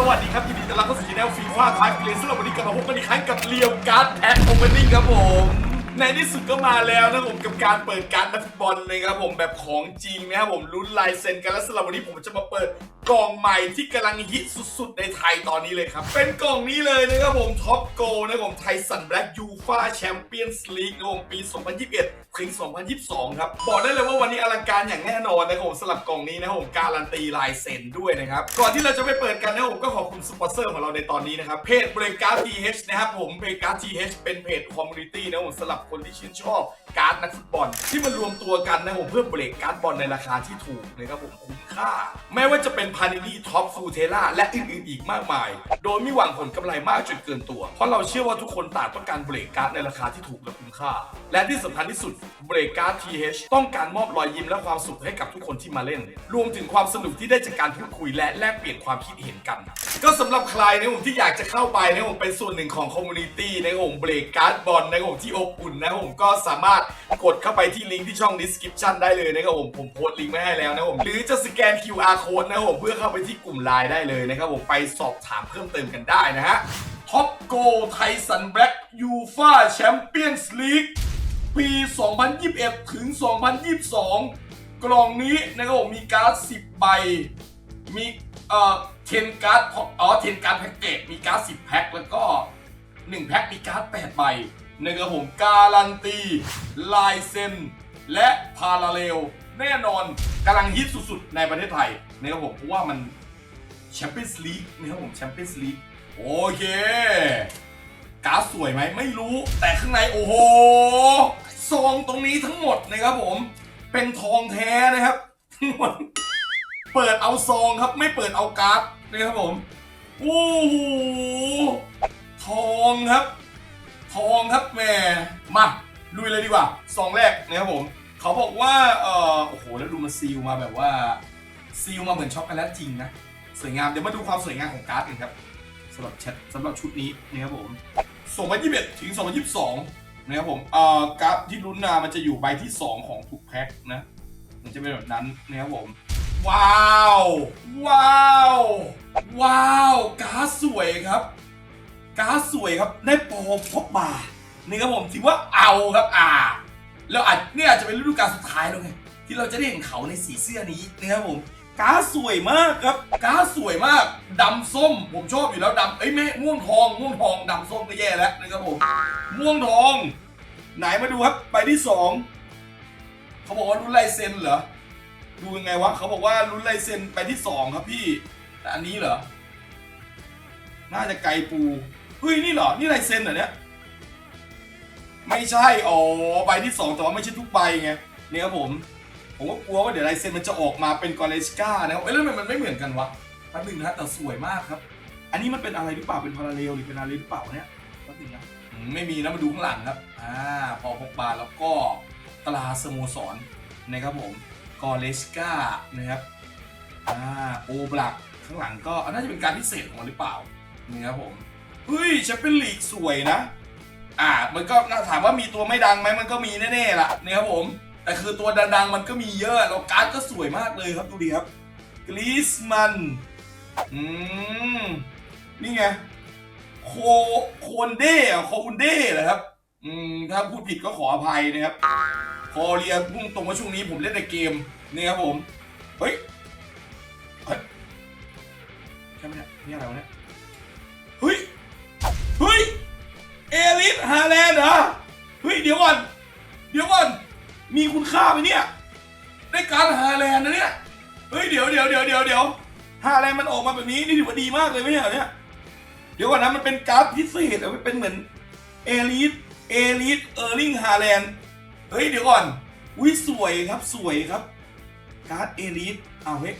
สวัสดีครับยินดีต้อนรับเข้าสู่แนวฟีฟ่าไทป์เพลย์สำหรับวันนี้กลับมาพบกันอีกครั้งกับเรียวการ์ดแพ็คโอเปนนิ่งครับผม ในที่สุดก็มาแล้วนะครับผมกับการเปิดการ์ดนักฟุตบอลเลยครับผมแบบของจริงนะครับผมลุ้นลายเซ็นกันและสำหรับวันนี้ผมจะมาเปิด กล่องใหม่ที่กำลังฮิตสุดๆ ในไทยตอนนี้เลยครับ เป็นกล่องนี้เลยนะครับผมท็อปโกนะครับผมไทสันแบล็กยูฟาแชมเปี้ยนส์ลีกนะครับผมปี 2021 ถึง 2022 ครับ บอกได้เลยว่าวันนี้อลังการอย่างแน่นอนนะครับผมสำหรับกล่องนี้นะครับผมการันตีลายเซ็นด้วยนะครับ ก่อนที่เราจะไปเปิดกันนะครับผมก็ขอบคุณสปอนเซอร์ของเราในตอนนี้นะครับเพจเบรกการ์ด TH นะครับผมเบรกการ์ด TH เป็นเพจคอมมูนิตี้นะครับผมสำหรับคนที่ชื่นชอบการ์ดนักฟุตบอล ที่มันรวมตัวกันนะครับผมเพื่อเบรกการ์ดบอลในราคาที่ถูกนะครับผมคุ้มค่า แม้ว่าจะเป็นพานิลีท็อปฟูเทล่าและอื่นๆอีกมากมาย โดยไม่หวังผลกำไรมากจนเกินตัว เพราะเราเชื่อว่าทุกคนต่างต้องการเบรกการ์ดในราคาที่ถูกและคุ้มค่า และที่สำคัญที่สุดเบรกการ์ด TH ต้องการมอบรอยยิ้มและความสุขให้กับทุกคนที่มาเล่น รวมถึงความสนุกที่ได้จากการพูดคุยและแลกเปลี่ยนความคิดเห็นกัน ก็สำหรับใครนะครับผมที่อยากจะเข้าไปนะครับผมเป็นส่วนหนึ่งของคอมมูนิตี้นะครับผมเบรกการ์ดบอลนะครับผมที่อบอุ่นนะผมก็สามารถกดเข้าไปที่ลิงก์ที่ช่อง description ได้เลยนะครับผมผมโพสต์ลิงก์ไว้ให้แล้วนะผมหรือจะสแกน QR code นะผมเพื่อเข้าไปที่กลุ่มไลน์ได้เลยนะครับผมไปสอบถามเพิ่มเติมกันได้นะฮะท็อปโกไทสันแบล็กยูฟาแชมเปี้ยนส์ลีกปี 2021 ถึง 2022 กล่องนี้นะครับผมมีการ์ด 10 ใบ มีเอ่อเทนการ์ดอ๋อเทนการ์ดแพ็กเกจมีการ์ด 10 แพ็คแล้วก็ 1 แพ็คมีการ์ด 8 ใบนะครับผมการันตี ลายเซ็น และพาราเรลแน่นอนกำลังฮิตสุดๆ ในประเทศไทย นะครับผมเพราะว่ามันแชมเปี้ยนส์ลีกนะครับผมแชมเปี้ยนส์ลีกโอเคการ์ดสวยไหมไม่รู้แต่ข้างในโอ้โหซองตรงนี้ทั้งหมดนะครับผม เป็นทองแท้นะครับทั้งหมดเปิดเอาซองครับไม่เปิดเอาการ์ดนะครับผมโอ้โหทองครับ ทองครับแม่มาลุยเลยดีกว่าซองแรกนะครับผม เขาบอกว่าเออโอ้โหแล้วดูมันซีลมาแบบว่า ซีลมาเหมือนช็อกโกแลตจริงนะ สวยงาม เดี๋ยวมาดูความสวยงามของการ์ดกันครับสำหรับแชทสำหรับชุดนี้นะครับผม 2021 ถึง 2022 นะครับผมเอ่อกราฟที่ลุ้นนามันจะอยู่ใบที่ 2 ของทุกแพ็คนะ มันจะเป็นแบบนั้นนะครับผม ว้าว ว้าว ว้าวการ์ดสวยครับการ์ดสวยครับได้โปรพบบานี่ครับผมถือว่าเอาครับอ่าแล้วอาจเนี่ยอาจจะเป็นฤดูกาลสุดท้ายแล้วไงที่เราจะได้เห็นเขาในสีเสื้อนี้นะครับผม กาสวยมากครับกาสวยมากดำส้ม ผมชอบอยู่แล้วดำเอ้ยแม่ม่วงทองม่วงทองดำส้มก็แย่แล้วนะครับผมม่วงทอง ไหนมาดูครับใบที่สองเขาบอกว่ารุ่นลายเซ็นเหรอดูยังไงวะเขาบอกว่ารุ่นลายเซ็นใบที่สองครับพี่แต่อันนี้เหรอน่าจะไกลปูเฮ้ยนี่เหรอนี่ลายเซ็นเหรอเนี่ยไม่ใช่อ๋อใบที่สองแต่ว่าไม่ใช่ทุกใบไงเนี่ยครับผม ผมก็กลัวว่าเดี๋ยวลายเซ็นมันจะออกมาเป็นกอเลสกานะครับเอ้ยแล้วมันไม่เหมือนกันวะแป๊บนึงนะแต่สวยมากครับ อันนี้มันเป็นอะไรหรือเปล่าเป็นพาราเรลหรือเป็นอะไรหรือเปล่าเนี่ยแป๊บนึงนะไม่มีนะมาดูข้างหลังครับอ่าพอพกบาแล้วก็ตราสโมสรนะครับผมกอเลสกานะครับอ่าโอบลักข้างหลังก็อันน่าจะเป็นการพิเศษของมันหรือเปล่านี่ครับผมเฮ้ยแชมเปี้ยนลีกสวยนะ อ่า มันก็ถามว่ามีตัวไม่ดังไหมมันก็มีแน่ๆล่ะนี่ครับผม แต่คือตัวดังๆมันก็มีเยอะแล้วการ์ดก็สวยมากเลยครับดูดิครับกรีซมันอืมนี่ไงโคโคนเด้อะโคอุนเด้เหรอครับ อืมถ้าพูดผิดก็ขออภัยนะครับพอเรียพุ่งตรงว่าช่วงนี้ผมเล่นในเกมนี่ครับผมเฮ้ยเฮ้ยใช่ไหมเนี่ยนี่อะไรวะเนี่ยเฮ้ยเฮ้ยเอลิสฮาแลนด์เหรอเฮ้ยเดี๋ยวก่อนเดี๋ยวก่อน มีคุณค่าไหมเนี่ย ได้การดฮาแลนด์นะเนี่ย เฮ้ยเดี๋ยวเดี๋ยวเดี๋ยวเดี๋ยวเดี๋ยวฮาแลนด์มันออกมาแบบนี้นี่ถือว่าดีมากเลยไหมเนี่ยเดี๋ยวก่อนนะมันเป็นการ์ดพิเศษอะมันเป็นเหมือนเอลิสเอลิสเออร์ลิงฮาแลนด์ เฮ้ยเดี๋ยวก่อน อุ้ยสวยครับสวยครับ การ์ดเอลิสอ้าเฮ้ย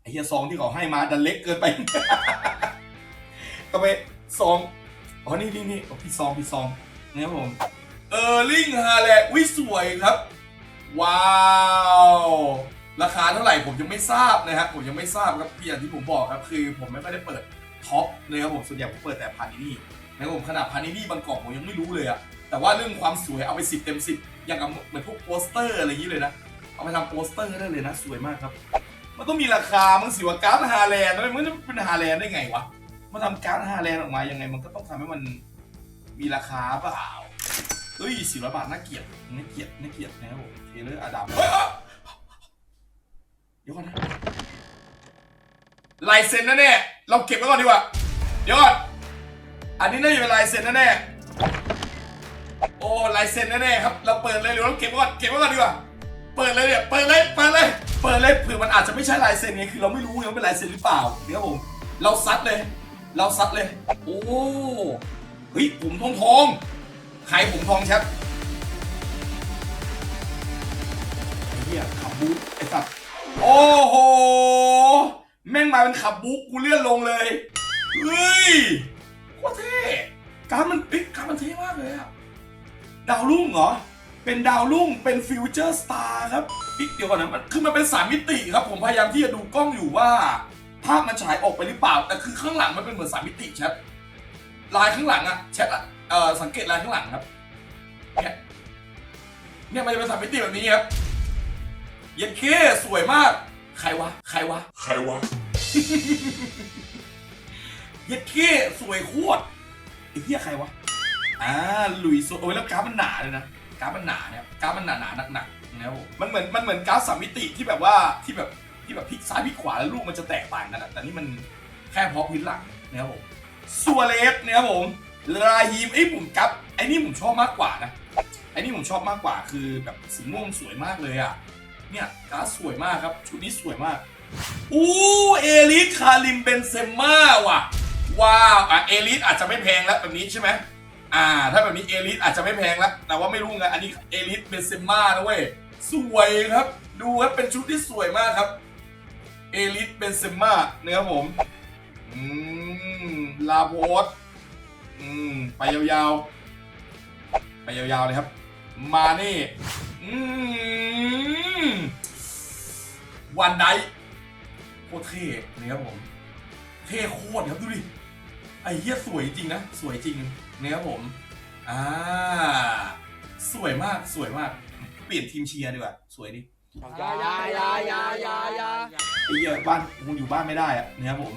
ไอ้เฮียซองที่เขาให้มาดันเล็กเกินไปก็ไปซอง อ๋อนี่นี่นี่พี่ซองพี่ซองนะครับผมเออร์ลิงฮาแลนด์วิสวยครับ ว้าว ราคาเท่าไหร่ผมยังไม่ทราบนะครับผมยังไม่ทราบครับพี่อย่างที่ผมบอกครับคือ ผมไม่ค่อยได้เปิดท็อปเลยครับผมส่วนใหญ่ผมเปิดแต่พานินี่นะครับผมขนาดพานินี่บางกล่องผมยังไม่รู้เลยอะแต่ว่าเรื่องความสวยเอาไปสิบเต็มสิบอย่างกับเหมือนพวกโปสเตอร์อะไรอย่างนี้เลยนะเอาไปทำโปสเตอร์ได้เลยนะสวยมากครับ มันต้องมีราคามันสิว่าการ์ดฮาแลนด์แล้วมันจะเป็นฮาแลนด์ได้ไงวะมันทำการ์ดฮาแลนด์ออกมายังไง มันก็ต้องทำให้มันมีราคาเปล่า เฮ้ยสี่ร้อยบาทน่าเกลียดน่าเกลียดน่าเกลียดนะครับผมเทเลอร์อดัมเฮ้ยเอ้ยเดี๋ยวก่อนนะลายเซ็นแน่ๆเราเก็บไว้ก่อนดีกว่า เดี๋ยวก่อน อันนี้น่าจะเป็นลายเซ็นแน่ๆโอ้ลายเซ็นแน่ๆครับ เราเปิดเลยหรือเราเก็บไว้ก่อน เก็บไว้ก่อนดีกว่า เปิดเลยเนี่ย เปิดเลย เปิดเลย เปิดเลย เผื่อมันอาจจะไม่ใช่ลายเซ็นไง คือเราไม่รู้ไงว่าเป็นลายเซ็นหรือเปล่าเดี๋ยวผม เราซัดเลย เราซัดเลย โอ้ เฮ้ยผมทองทอง ใครผมทองแชทไอ้เหี้ยขับบุ๊กไอ้สัตว์โอ้โห แม่งมาเป็นขับบุ๊กกูเลื่อนลงเลย เฮ้ยโคตรเท่การดมันเอ๊ะการดมันเท่มากเลยอะดาวรุ่งเหรอ เป็นดาวรุ่ง เป็นฟิวเจอร์สตาร์ครับอีกเดี๋ยวก่อนนะมันคือมันเป็นสามมิติครับ ผมพยายามที่จะดูกล้องอยู่ว่า ภาพมันฉายออกไปหรือเปล่า แต่คือข้างหลังมันเป็นเหมือนสามมิติแชทลายข้างหลังอะแชทอะ เอ่อสังเกตลายข้างหลังครับ เนี่ยเนี่ยมันจะเป็นสามมิติแบบนี้ครับ เย็นเคสวยมาก ใครวะ ใครวะ ใครวะ เย็ดเคสวยโคตรไอ้เหี้ยใครวะ อ่าหลุยส์โอ้ยแล้วกราฟมันหนาเลยนะกราฟมันหนาเนี่ยกราฟมันหนาหนาหนักหนักๆนะครับผมมันเหมือนมันเหมือนกราฟสามมิติที่แบบว่าที่แบบที่แบบพลิกซ้ายพลิกขวาแล้วลูกมันจะแตกต่างกันอะแต่นี่มันแค่เพราะพื้นหลังนะครับผมซัวเลสนะครับผม ราฮีมไอ้ผมกราฟไอ้นี่ผมชอบมากกว่านะไอ้นี่ผมชอบมากกว่าคือแบบสีม่วงสวยมากเลยอะเนี่ยกราฟสวยมากครับ ชุดนี้สวยมากอู้เอลิสคาริมเบนเซม่าว่ะว้าวอะเอลิสอาจจะไม่แพงแล้วแบบนี้ใช่ไหมอ่า ถ้าแบบนี้เอลิสอาจจะไม่แพงแล้วแต่ว่าไม่รู้ไงอันนี้เอลิสเบนเซม่านะเว้ยสวยครับ ดูครับเป็นชุดที่สวยมากครับเอลิสเบนเซม่าเนะครับผมอืมลาโพส อืมไปยาวๆ ไปยาวๆเลยครับ มานี่ อืมวันไดโคตรเท่นะครับผม เท่โคตรครับดูดิ ไอ้เหี้ยสวยจริงนะ สวยจริงนะครับผม อ่า สวยมาก สวยมาก เปลี่ยนทีมเชียร์ดีกว่า สวยดิยายายายายายาไอ้เหี้ยบ้านคงอยู่บ้านไม่ได้อะนะครับผม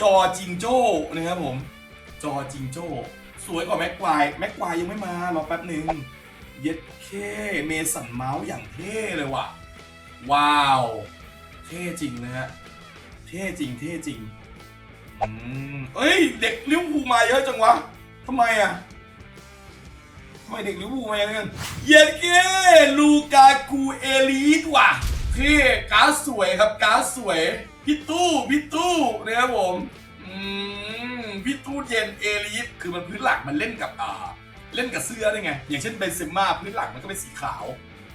จอจิงโจ้นะครับผม จอจิงโจ้ สวยกว่าแม็กควาย แม็กควายยังไม่มา รอแป๊บหนึ่งเย็ดเคเมสันเมาส์อย่างเท่เลยว่ะ ว้าว เท่จริงนะฮะ เท่จริง เท่จริง อืมเอ้ย เด็กลิเวอร์พูลมาเยอะจังวะทำไมอะทำไมเด็กลิเวอร์พูลมาเยอะจังเย็ดเก้ลูกากูเอลีดว่ะเท่กาสวยครับกาสวย พี่ตู้ พี่ตู้นะครับผม อืม พี่ตู้เย็นเอลีดคือมันพื้นหลักมันเล่นกับอ่าเล่นกับเสื้อได้ไง อย่างเช่นเบนเซม่าพื้นหลังมันก็เป็นสีขาว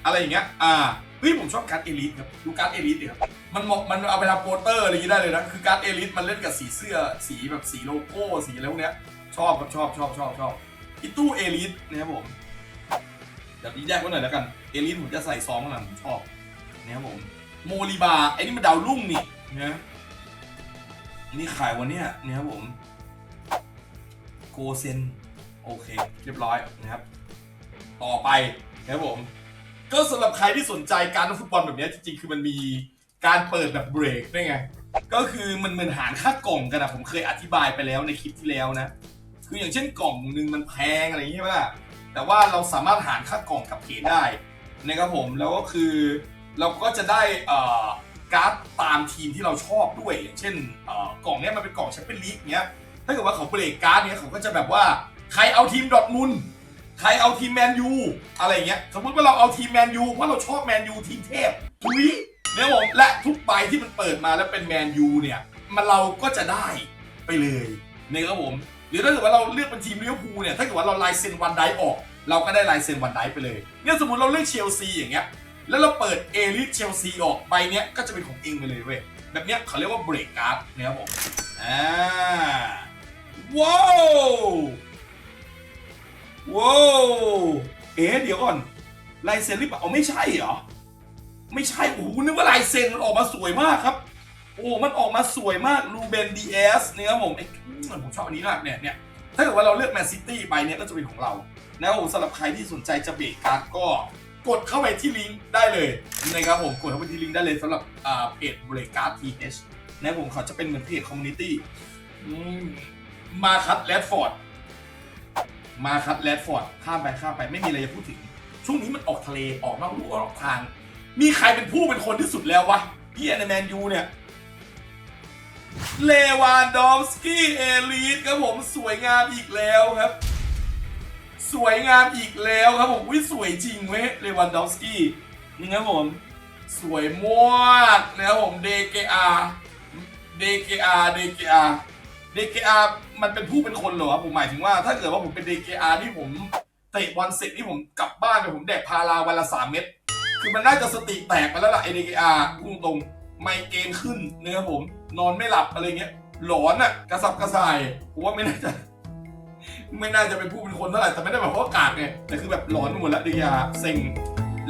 อะไรอย่างเงี้ยอ่าเฮ้ยผมชอบการ์ดเอลิทครับดูการ์ดเอลิทดิครับมันเหมาะมันเอาไปทำโปสเตอร์อะไรอย่างงี้ได้เลยนะคือการ์ดเอลิทมันเล่นกับสีเสื้อสีแบบสีโลโก้สีอะไรพวกเนี้ยชอบครับชอบชอบชอบชอบอีตู้เอลิทนะครับผมเดี๋ยวนี้แยกไว้หน่อยแล้วกันเอลิทผมจะใส่ซองข้างหลังผมชอบนะครับผมโมลิบาไอ้นี่มันดาวรุ่งนี่นะนี่ขายวันเนี้ยนะครับผม โกเซนโอเค เรียบร้อยนะครับ ต่อไปนะครับผม ก็สำหรับใครที่สนใจการฟุตบอลแบบนี้จริงๆ คือมันมีการเปิดแบบเบรกด้วยไง ก็คือมันเหมือนหารค่ากล่องกันอะผมเคยอธิบายไปแล้วในคลิปที่แล้วนะ คืออย่างเช่นกล่องหนึ่งมันแพงอะไรอย่างเงี้ยใช่ะแต่ว่าเราสามารถหารค่ากล่องกับเพจได้นะครับผมแล้วก็คือเราก็จะได้เอ่อการ์ดตามทีมที่เราชอบด้วย อย่างเช่นเอ่อกล่องเนี้ยมันเป็นกล่องแชมเปี้ยนลีกเนี้ย ถ้าเกิดว่าเขาเบรกการ์ดเนี้ยเขาก็จะแบบว่าใครเอาทีมดอทมุนใครเอาทีมแมนยูอะไรเงี้ยสมมติว่าเราเอาทีมแมนยูเพราะเราชอบแมนยูทีมเทพทุยเนี่ยผมและทุกใบที่มันเปิดมาแล้วเป็นแมนยูเนี่ยมันเราก็จะได้ไปเลยนะครับผมหรือถ้าเกิดว่าเราเลือกเป็นทีมลิเวอร์พูลเนี่ยถ้าเกิดว่าเราลายเซ็นวันไดออก เราก็ได้ลายเซ็นวันไดไปเลยเนี่ยสมมติเราเลือกเชลซีอย่างเงี้ยแล้วเราเปิดเอลิทเชลซีออกใบเนี้ยก็จะเป็นของเองไปเลยเว้ยแบบเนี้ยเขาเรียกว่าเบรกการ์ดนะครับผมอ่า ว้าวว้าวเอ๊ะเดี๋ยวก่อนลายเซ็นหรือเปล่าเอาไม่ใช่เหรอ ไม่ใช่โอ้โหนึกว่าลายเซ็นมันออกมาสวยมากครับ โอ้มันออกมาสวยมากลูเบนดีเอสเนี่ยครับผมไอ้ผมชอบอันนี้มากเนี่ยเนี่ยถ้าเกิดว่าเราเลือกแมนซิตี้ไปเนี่ยก็จะเป็นของเราแล้วสำหรับใครที่สนใจจะเบรกการ์ดก็กดเข้าไปที่ลิงก์ได้เลยนะครับผมกดเข้าไปที่ลิงก์ได้เลยสำหรับอ่าเพจเบริการ TH นะครับผมเขาจะเป็นเหมือนเพจคอมมูนิตี้ มาคัตแรดฟอร์ด มาคัตแรดฟอร์ด ข้ามไปข้ามไปไม่มีอะไรจะพูดถึง ช่วงนี้มันออกทะเลออกนอกลู่ออกทาง มีใครเป็นผู้เป็นคนที่สุดแล้ววะ พี่แอนแมนยูเนี่ย เลวานดอฟสกี้เอลีทครับผมสวยงามอีกแล้วครับ สวยงามอีกแล้วครับผมวิสวยจริงเว้ยเลวานดอฟสกี้นี่ครับผม สวยมากนะครับผมเดเกอาเดเกอาเดเกอา เดเกอามันเป็นผู้เป็นคนเหรอครับผมหมายถึงว่าถ้าเกิดว่าผมเป็นเดเกอาที่ผมเตะบอลเสร็จนี่ผมกลับบ้านไปผมแดกพาราวันละสามเม็ดคือมันน่าจะสติแตกไปแล้วล่ะไอเดเกอาพุ่งตรงไมเกรนขึ้นนะครับผม นอนไม่หลับอะไรเงี้ย หลอนอะกระสับกระส่ายผมว่าไม่น่าจะ ไม่น่าจะเป็นผู้เป็นคนเท่าไหร่แต่ไม่ได้แบบเพราะอากาศไงแต่คือแบบหลอนหมดแล้วเดียาเซ็ง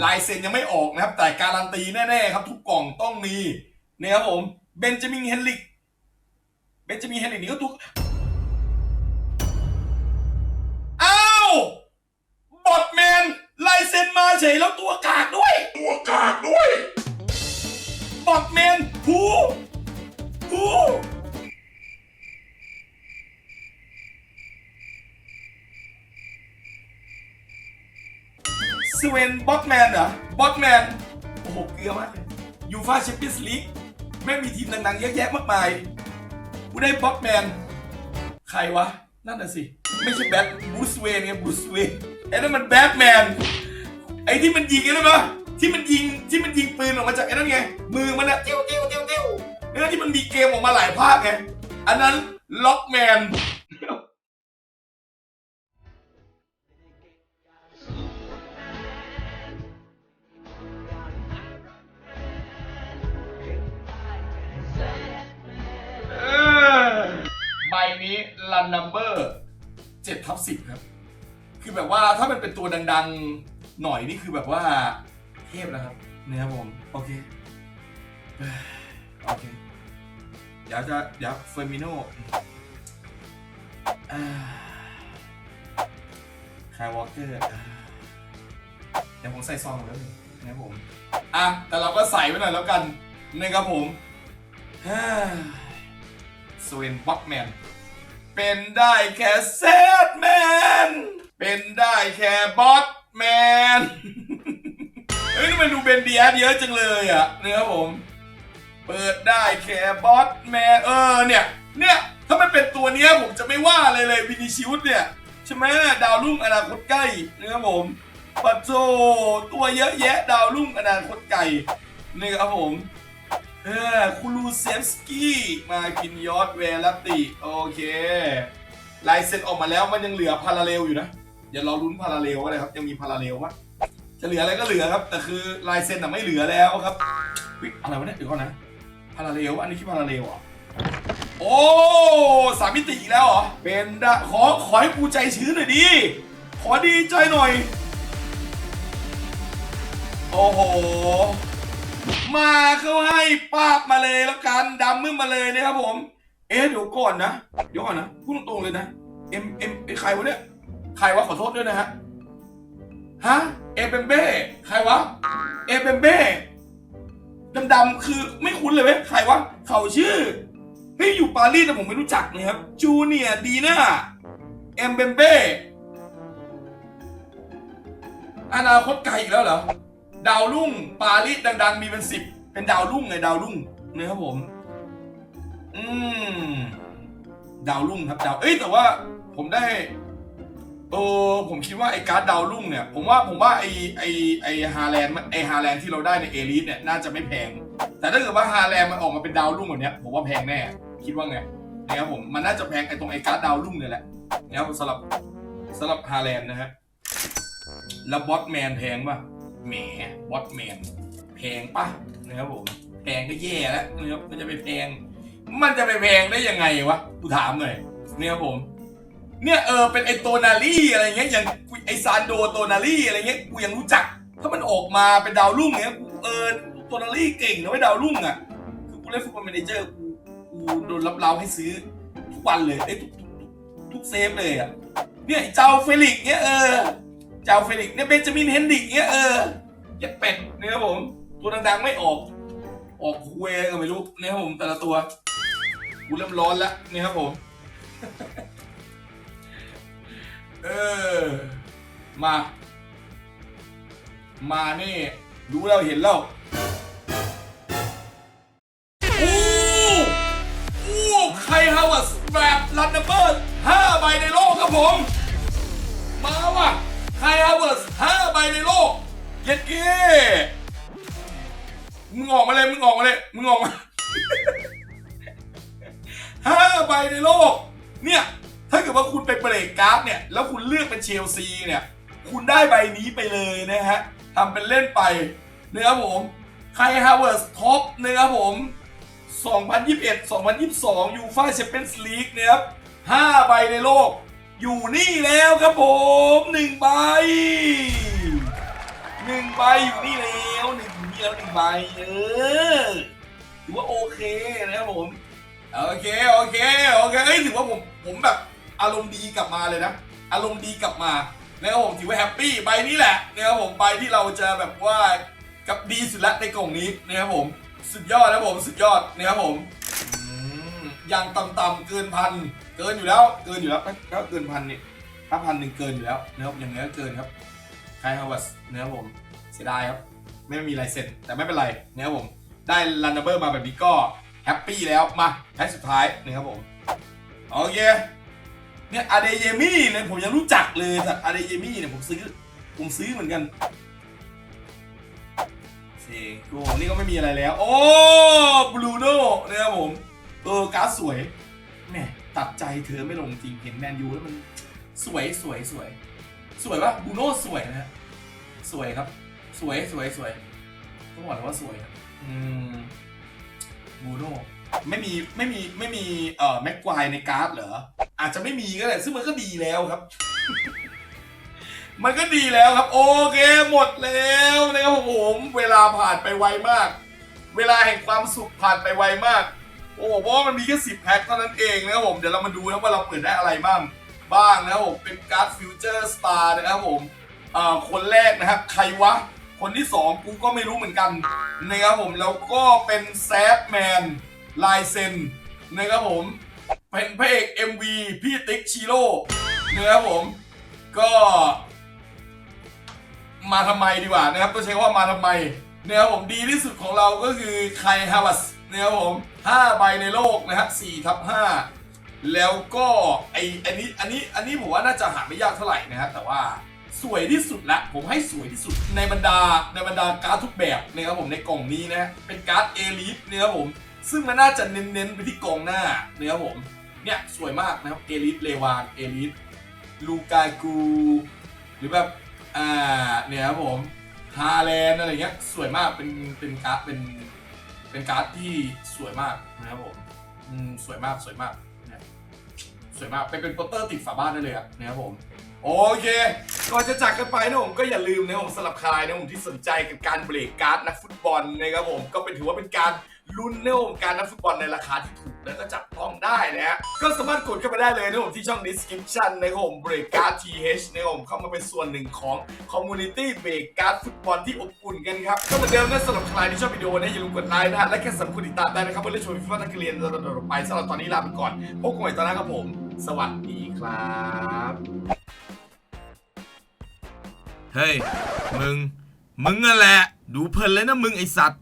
ลายเซ็นยังไม่ออกนะครับ แต่การันตีแน่ๆครับ ทุกกล่องต้องมีนะครับผมเบนจามินเฮนริก เบนจามินเฮนริกนี่ก็ตัวอ้าวบอทแมนลายเซ็นมาเฉยแล้วตัวกากด้วย ตัวกากด้วยบอทแมนผูผูสเวนบอทแมนเหรอบอทแมนโอ้โหเกลือมากเลยยูฟาแชมเปี้ยนส์ลีกแม่งมีทีมดังๆเยอะแยะมากมาย กูได้บ็อกแมน ใครวะ นั่นน่ะสิ ไม่ใช่แบทบูสเวนไงบูสเวนไอ้นั่นมันแบทแมน ไอ้ที่มันยิงไอ้นั่นปะที่มันยิงที่มันยิงปืนออกมาจากไอ้นั่นไง มือมันอะติ้วติ้วติ้วติ้วแล้วที่มันมีเกมออกมาหลายภาคไง อันนั้นล็อกแมน รันนัมเบอร์เจ็ดทับสิบครับ คือแบบว่าถ้ามันเป็นตัวดังๆหน่อยนี่คือแบบว่าเทพแล้วครับนะครับผม โอเคเอ้ยโอเคเดี๋ยวจะเดี๋ยวเฟอร์มิโน่อ่าคายวอลเกอร์อ่าเดี๋ยวผมใส่ซองแล้วนึงนะครับผม อะ แต่เราก็ใส่ไว้หน่อยแล้วกันนะครับผมฮ่าสเวนบ็อกแมน เป็นได้แค่แซดแมน เป็นได้แค่บอทแมน เฮ้ยนี่มันดูเบนเดียสเยอะจังเลยอะนะครับผม เปิดได้แค่บอทแมน เออเนี่ย เนี่ยถ้ามันเป็นตัวเนี้ยผมจะไม่ว่าเลยเลยวินิชิวสเนี่ย ใช่ไหมดาวรุ่งอนาคตใกล้นะครับผมปัจโจตัวเยอะแยะดาวรุ่งอนาคตไกลนี่ครับผม เออคูลูเซฟสกี้มากินยอดเวลติโอเคลายเซ็นออกมาแล้วมันยังเหลือพาราเรลอยู่นะอย่ารอลุ้นพาราเรลก็เลยครับยังมีพาราเรลปะจะเหลืออะไรก็เหลือครับ แต่คือลายเซ็นอะไม่เหลือแล้วครับวิอะไรวะเนี่ยเดี๋ยวก่อนนะพาราเรลอันนี้คือพาราเรลเหรอโอ้สามมิติอีกแล้วเหรอเป็นด้ขอขอให้กูใจชื้นหน่อยดิขอดีใจหน่อยโอ้โห มาเขาให้ปาบมาเลยแล้วกันดำมึงมาเลยนะครับผม เอ๊ะเดี๋ยวก่อนนะ เดี๋ยวก่อนนะ พูดตรงๆเลยนะ เอ็มเอ็มใครวะเนี่ย ใครวะขอโทษด้วยนะฮะ ฮะ เอเปมเบ้ ใครวะ เอเปมเบ้ ดำๆคือไม่คุ้นเลยเว้ย ใครวะ เขาชื่อ เฮ้ยอยู่ปารีสแต่ผมไม่รู้จักเลยครับ จูเนียร์ดีน่า เอ็มเบมเบ้ อนาคตไกลอีกแล้วเหรอ ดาวรุ่งปารีสดัง ๆ มีเป็นสิบเป็นดาวรุ่งไงดาวรุ่งนะครับผม อืมดาวรุ่งครับดาวเอ้ยแต่ว่าผมได้เออผมคิดว่าไอ้การ์ดดาวรุ่งเนี่ย ผมว่าผมว่าไอ้ไอ้ไอ้ฮาแลนด์ไอ้ฮาแลนด์ที่เราได้ในเอลิสเนี่ยน่าจะไม่แพง แต่ถ้าเกิดว่าฮาแลนด์มันออกมาเป็นดาวรุ่งแบบเนี้ยผมว่าแพงแน่คิดว่าไงนะครับผมมันน่าจะแพงไอ้ตรงไอ้การ์ดดาวรุ่งเนี่ยแหละนะครับสำหรับสำหรับฮาแลนด์นะฮะแล้วบอสแมนแพงป่ะ แหมบอทแมนแพงปะนะครับผมแพงก็แย่แล้วนะครับมันจะไปแพง มันจะไปแพงได้ยังไงวะกูถามหน่อยเนี่ยครับผม เนี่ยเออเป็นไอโตนาลี่อะไรเงี้ยอย่างไอซานโดโตนาลี่อะไรเงี้ยกูยังรู้จัก ถ้ามันออกมาเป็นดาวรุ่งเงี้ยกูเออโตนาลี่เก่งนะไว้ดาวรุ่งอะคือกูเล่นฟุตบอลแมเนเจอร์กูกูโดนรับเล้าให้ซื้อทุกวันเลยไอยทุกทุกเซฟเลยอะเนี่ยไอเจ้าเฟลิกเงี้ยเออ เจ้าเฟลิกเนี่ยเบนจามินเฮนดิกเงี้ยเออย็ดเป็ดนะครับผม ตัวดังๆไม่ออก ออกคุยก็ไม่รู้นะครับผมแต่ละตัวกูเริ่มร้อนแล้วนี่ครับผม เออ มา มานี่ รู้แล้วเห็นแล้วโอ้โอ้ใครฮาวาสแบบลันดับเบิร์ดห้าใบในโลกครับผม มาว่ะ ไคฮาเวิร์สห้าใบในโลก เย็ดเก้มึงออกมาเลย มึงออกมาเลย มึงออกมาห้าใบในโลก เนี่ย ถ้าเกิดว่าคุณไปเบรกกราฟเนี่ย แล้วคุณเลือกเป็นเชลซีเนี่ย คุณได้ใบนี้ไปเลยนะฮะทำเป็นเล่นไปนะครับผมไคฮาเวิร์สท็อปนะครับผม 2021 2022ยูฟ่าแชมเปี้ยนส์ลีกนะครับ5ใบในโลก อยู่นี่แล้วครับผมหนึ่งใบหนึ่งใบอยู่นี่แล้วหนึ่งนี่แล้วหนึ่งใบเออถือว่าโอเคนะครับผมโอเคโอเคโอเคเอ้ยถือว่าผมผมแบบอารมณ์ดีกลับมาเลยนะ อารมณ์ดีกลับมานะครับผมถือว่าแฮปปี้ใบนี้แหละนะครับผมใบที่เราจะแบบว่ากับดีสุดละในกล่องนี้นะครับผมสุดยอดนะครับผมสุดยอดนะครับผมอืมอย่างต่ำๆเกินพัน เกินอยู่แล้ว เกินอยู่แล้วก็เกินพันนี่ถ้าพันหนึ่งเกินอยู่แล้วนะครับอย่างนี้ก็เกินครับใครฮาวเวิร์สนะครับผมเสียดายครับ ไม่มีลายเซ็นแต่ไม่เป็นไรนะครับผม ได้รันดับเบิลมาแบบนี้ก็แฮปปี้แล้วมาแพ็คสุดท้ายนะครับผมโอเคเนี่ยอาเดเยมี่เนี่ยผมยังรู้จักเลยสัตว์อาเดเยมี่เนี่ยผมซื้อผมซื้อเหมือนกันเซโกนี่ก็ไม่มีอะไรแล้ว โอ้บรูโน่นะครับผมเออการ์ดสวยแหม่ ตัดใจเธอไม่ลงจริงเห็นแมนยูแล้วมันสวยสวยสวย สวยปะบูโน่สวยนะฮะสวยครับ สวยสวยสวยต้องบอกเลยว่าสวยครับอืมบูโน่ไม่มีไม่มีไม่มีเอ่อแม็กควายในการ์ดเหรอ อาจจะไม่มีก็ได้ซึ่งมันก็ดีแล้วครับ มันก็ดีแล้วครับ โอเคหมดแล้วนะครับผม เวลาผ่านไปไวมาก เวลาแห่งความสุขผ่านไปไวมาก โอ้โหเพราะว่ามันมีแค่สิบแพ็คเท่านั้นเองนะครับผม เดี๋ยวเรามาดูนะว่าเราเปิดได้อะไรบ้าง บ้างนะครับผม เป็นการ์ดฟิวเจอร์สตาร์นะครับผมอ่าคนแรกนะครับ ใครวะ คนที่สองกูก็ไม่รู้เหมือนกันนะครับผม แล้วก็เป็นแซดแมนลายเซนนะครับผม เป็นพระเอก MV พี่ติ๊กชิโร่นะครับผม ก็มาทำไมดีกว่านะครับต้องใช้คำว่ามาทำไมนะครับผมดีที่สุดของเราก็คือไคฮาวัส นะครับผม5ใบในโลกนะฮะ4ทับ5แล้วก็ไออันนี้อันนี้อันนี้ผมว่าน่าจะหาไม่ยากเท่าไหร่นะฮะแต่ว่าสวยที่สุดละผมให้สวยที่สุดในบรรดาในบรรดาการ์ดทุกแบบนะครับผมในกล่องนี้นะเป็นการ์ดเอลิทนะครับผม ซึ่งมันน่าจะเน้นๆไปที่กองหน้านะครับผมเนี่ยสวยมากนะครับเอลิทเลวานเอลิทลูกากูหรือแบบอ่าเนี่ยครับผมฮาแลนอะไรเงี้ยสวยมากเป็นเป็นการ์ดเป็น เป็นการ์ดที่สวยมากนะครับผมอืมสวยมากสวยมากเนี่ยสวยมากเป็นเป็นโปสเตอร์ติดฝาบ้านได้เลยอะนะครับผมโอเคก่อนจะจากกันไปนะผมก็อย่าลืมนะผมสำหรับใครนะผมที่สนใจกับการเบรกการ์ดนักฟุตบอลนะครับผมก็เป็นถือว่าเป็นการ ลุ้นนะผมการนักฟุตบอลในราคาที่ถูกแล้วก็จับต้องได้นะฮะก็สามารถกดเข้าไปได้เลยนะผมที่ช่อง description นะครับผมเบรกการ์ด TH นะครับผมเข้ามาเป็นส่วนหนึ่งของคอมมูนิตี้เบรกการ์ดฟุตบอลที่อบอุ่นกันครับก็เหมือนเดิมนะสำหรับใครที่ชอบวิดีโอนี้อย่าลืมกดไลค์นะฮะและแค่สำคัญติดตามได้นะครับเพื่อเล่นชมฟิฟาทักเรียนตลอดไปสำหรับตอนนี้ลาไปก่อนพบกันใหม่ตอนหน้าครับผม สวัสดีครับเฮ้ยมึงมึงนั่นแหละ ดูเพลินเลยนะมึงไอสัตว์